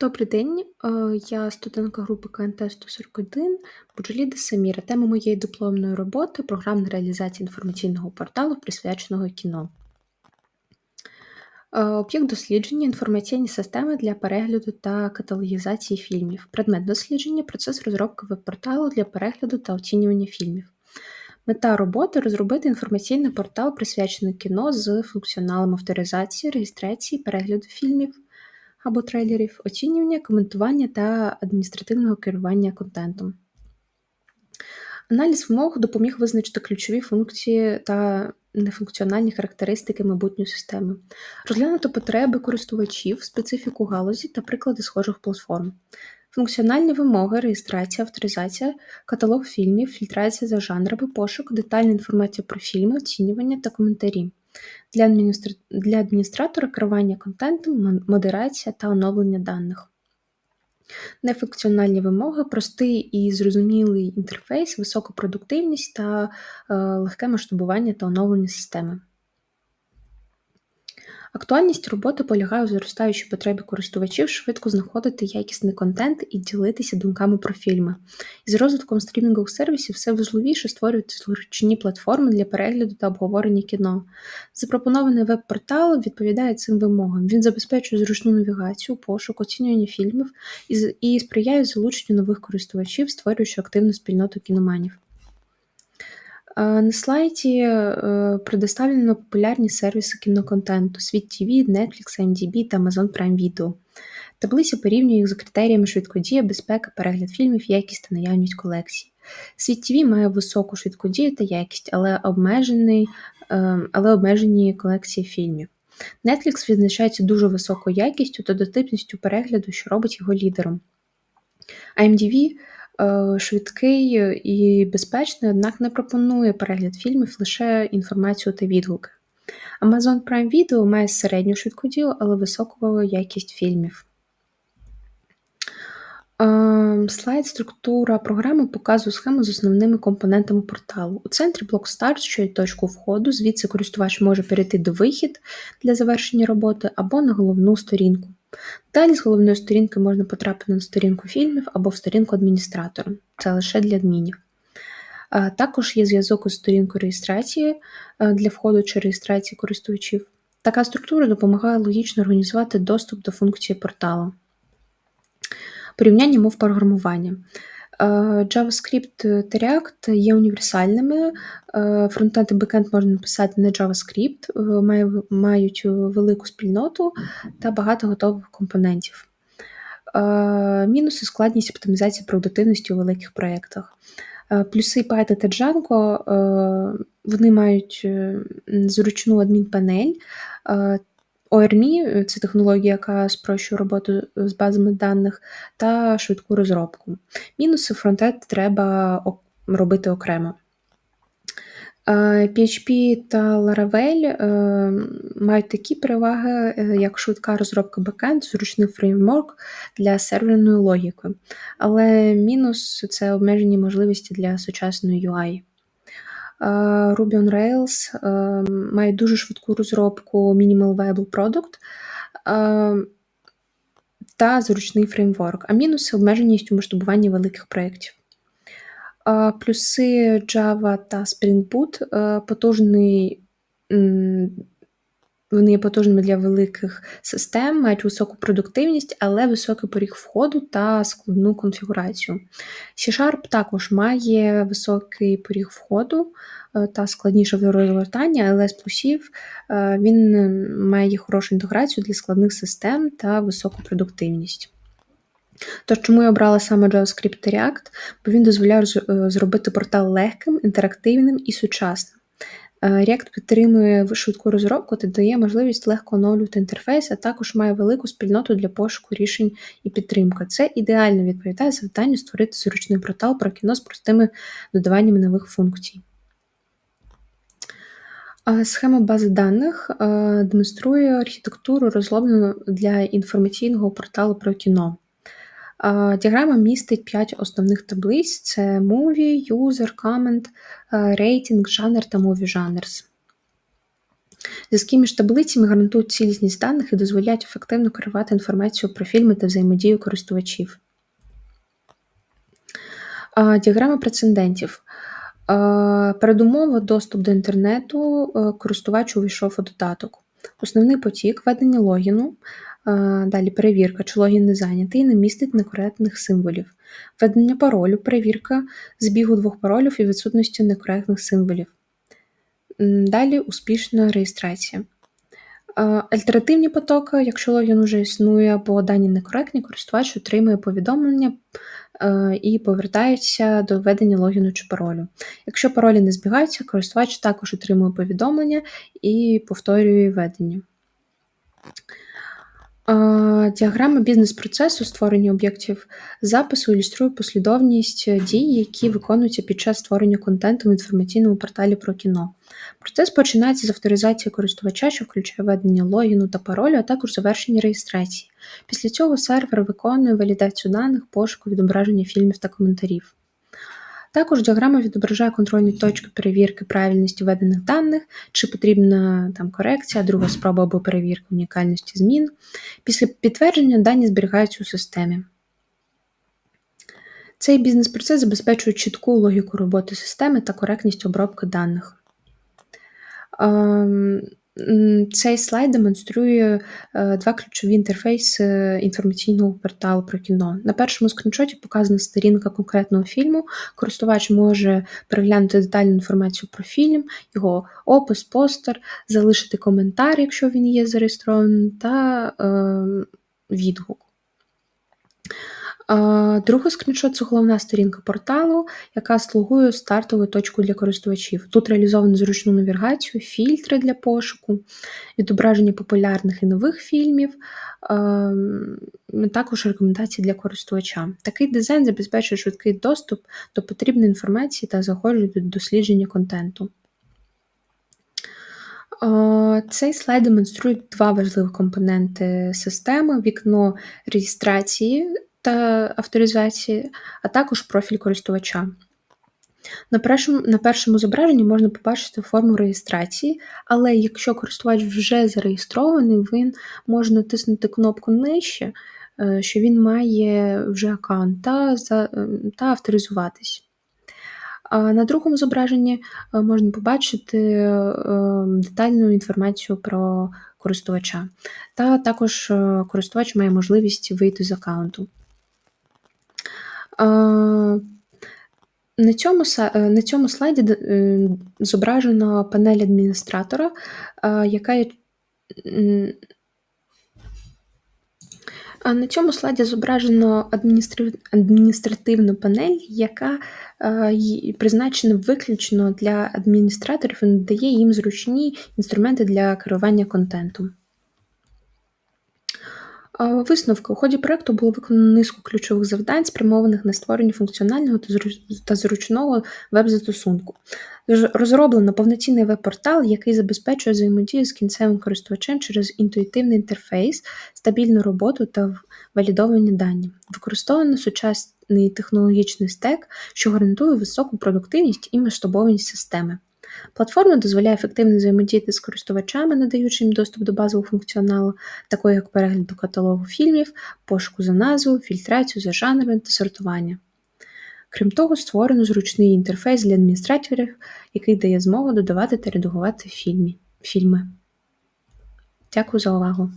Добрий день, е, я студентка групи КНТ 141 Буджеліда Саміра. Тема моєї дипломної роботи програмна реалізація інформаційного порталу, присвяченого кіно. Е, об'єкт дослідження інформаційні системи для перегляду та каталогізації фільмів. Предмет дослідження процес розробки веб-порталу для перегляду та оцінювання фільмів. Мета роботи розробити інформаційний портал, присвячений кіно з функціоналом авторизації, реєстрації, перегляду фільмів або трейлерів, оцінювання, коментування та адміністративного керування контентом. Аналіз вимог допоміг визначити ключові функції та нефункціональні характеристики майбутньої системи, розглянути потреби користувачів, специфіку галузі та приклади схожих платформ, функціональні вимоги, реєстрація, авторизація, каталог фільмів, фільтрація за жанрами, пошук, детальна інформація про фільми, оцінювання та коментарі. Для адміністра... для адміністратора керування контентом, модерація та оновлення даних. Нефункціональні вимоги, простий і зрозумілий інтерфейс, висока продуктивність та е, легке масштабування та оновлення системи. Актуальність роботи полягає у зростаючій потребі користувачів швидко знаходити якісний контент і ділитися думками про фільми. Із розвитком стрімінгових сервісів все важливіше створювати зручні платформи для перегляду та обговорення кіно. Запропонований веб-портал відповідає цим вимогам. Він забезпечує зручну навігацію, пошук, оцінювання фільмів і сприяє залученню нових користувачів, створюючи активну спільноту кіноманів. На слайді е, предоставлено популярні сервіси кіноконтенту: Світ TV, Netflix, IMDb та Amazon Prime Video. Таблиця порівнює їх за критеріями швидкодія, безпека, перегляд фільмів, якість та наявність колекцій. Світ TV має високу швидкодію та якість, але обмежений, е, але обмежені колекції фільмів. Netflix відзначається дуже високою якістю та дотипністю перегляду, що робить його лідером. IMDb швидкий і безпечний, однак не пропонує перегляд фільмів лише інформацію та відгуки. Amazon Prime Video має середню швидкодію, але високу якість фільмів. Е, слайд структура програми показує схему з основними компонентами порталу. У центрі блок Start, що є точку входу, звідси користувач може перейти до вихід для завершення роботи або на головну сторінку. Далі з головної сторінки можна потрапити на сторінку фільмів або в сторінку адміністратора. Це лише для адмінів. Також є зв'язок із сторінкою реєстрації для входу чи реєстрації користувачів. Така структура допомагає логічно організувати доступ до функції порталу. Порівняння мов програмування. Е, JavaScript та React є універсальними. Е, фронтенд і бекенд можна написати на JavaScript, е, мають велику спільноту та багато готових компонентів. Мінуси складність оптимізації продуктивності у великих проєктах. Плюси Python та Django вони мають зручну адмінпанель ORME – це технологія, яка спрощує роботу з базами даних та швидку розробку. Мінуси фронтенд треба робити окремо. PHP та Laravel е, мають такі переваги, е, як швидка розробка бекенд, зручний фреймворк для серверної логіки. Але мінус це обмежені можливості для сучасної UI. Ruby on Rails має дуже швидку розробку Minimal Viable Product та зручний фреймворк, а мінуси обмеженість у масштабуванні великих проєктів. Плюси Java та Spring Boot потужний вони є потужними для великих систем, мають високу продуктивність, але високий поріг входу та складну конфігурацію. C-Sharp також має високий поріг входу е, та складніше розгортання, але з плюсів е, він має хорошу інтеграцію для складних систем та високу продуктивність. Тож, чому я обрала саме JavaScript React? Бо він дозволяє е, зробити портал легким, інтерактивним і сучасним. Е, React підтримує швидку розробку та дає можливість легко оновлювати інтерфейс, а також має велику спільноту для пошуку рішень і підтримки. Це ідеально відповідає завданню створити зручний портал про кіно з простими додаваннями нових функцій. Схема бази даних е, демонструє архітектуру, розроблену для інформаційного порталу про кіно. Діаграма містить 5 основних таблиць: це Movie, User, Comment, Rating, жанр та Movie Genres. Зв'язки між таблицями гарантують цілісність даних і дозволяють ефективно керувати інформацією про фільми та взаємодію користувачів. Діаграма прецедентів. Передумова доступ до інтернету, е, користувач увійшов у додаток. Основний потік ведення логіну, далі перевірка, чи логін не зайнятий, не містить некоректних символів. Введення паролю, перевірка збігу двох паролів і відсутності некоректних символів. Далі успішна реєстрація. Альтернативні потоки, якщо логін уже існує або дані некоректні, користувач отримує повідомлення і повертається до введення логіну чи паролю. Якщо паролі не збігаються, користувач також отримує повідомлення і повторює введення. Діаграма бізнес-процесу створення об'єктів запису ілюструє послідовність дій, які виконуються під час створення контенту в інформаційному порталі про кіно. Процес починається з авторизації користувача, що включає введення логіну та паролю, а також завершення реєстрації. Після цього сервер виконує валідацію даних, пошуку, відображення фільмів та коментарів. Також діаграма відображає контрольні точки перевірки правильності введених даних, чи потрібна там корекція, друга спроба або перевірка унікальності змін. Після підтвердження дані зберігаються у системі. Цей бізнес-процес забезпечує чітку логіку роботи системи та коректність обробки даних. Цей слайд демонструє е, два ключові інтерфейси інформаційного порталу про кіно. На першому скріншоті показана сторінка конкретного фільму. Користувач може переглянути детальну інформацію про фільм, його опис, постер, залишити коментар, якщо він є зареєстрований, та е, відгук. Другий скріншот це головна сторінка порталу, яка слугує стартовою точкою для користувачів. Тут реалізовано зручну навігацію, фільтри для пошуку, відображення популярних і нових фільмів, також рекомендації для користувача. Такий дизайн забезпечує швидкий доступ до потрібної інформації та заходжує до дослідження контенту. Цей слайд демонструє два важливі компоненти системи: вікно реєстрації та авторизації, а також профіль користувача. На першому на першому зображенні можна побачити форму реєстрації, але якщо користувач вже зареєстрований, він може натиснути кнопку нижче, е, що він має вже аккаунт та, та авторизуватись. На другому зображенні е, можна побачити е, детальну інформацію про користувача. Та також користувач має можливість вийти з аккаунту. На цьому на цьому слайді е, зображена панель адміністратора, яка є на цьому слайді зображено адміністративну панель, яка призначена виключно для адміністраторів і надає їм зручні інструменти для керування контентом. Висновки. У ході проекту було виконано низку ключових завдань, спрямованих на створення функціонального та зручного веб-застосунку. Розроблено повноцінний веб-портал, який забезпечує взаємодію з кінцевим користувачем через інтуїтивний інтерфейс, стабільну роботу та валідовані дані. Використовано сучасний технологічний стек, що гарантує високу продуктивність і масштабованість системи. Платформа дозволяє ефективно взаємодіяти з користувачами, надаючи їм доступ до базового функціоналу, такого як перегляд каталогу фільмів, пошуку за назвою, фільтрацію за жанрами та сортування. Крім того, створено зручний інтерфейс для адміністраторів, який дає змогу додавати та редагувати фільми. Дякую за увагу!